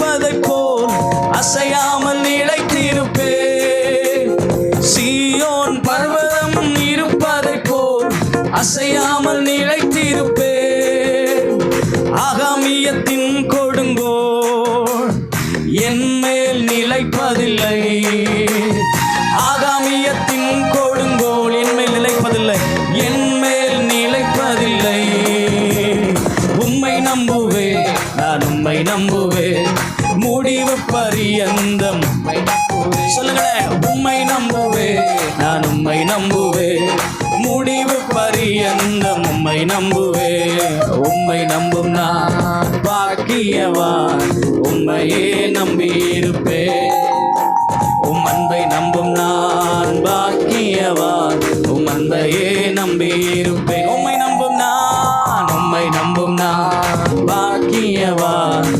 இருப்பதை போல் அசையாமல் நிலைத்திருப்பே சீயோன் பர்வதம் இருப்பதை போல் அசையாமல் நிலைத்திருப்பே ஆகாமியத்தின் கொடுங்கோள் என் மேல் நிலைப்பதில்லை. உம்மை நம்புவே நான் உம்மை நம்புவே முடிவு பரியந்தம். சொல்லுங்களேன் உம்மை நம்புவே நான் உம்மை நம்புவே முடிவு பரியந்தம். உம்மை நம்புவே உம்மை நம்பும் நான் பாக்கியவான். உம்மையே நம்பியிருப்பே உம் அன்பை நம்பும் நான் பாக்கியவான். உம் அன்பையே நம்பியிருப்பேன். பாக்கியவான்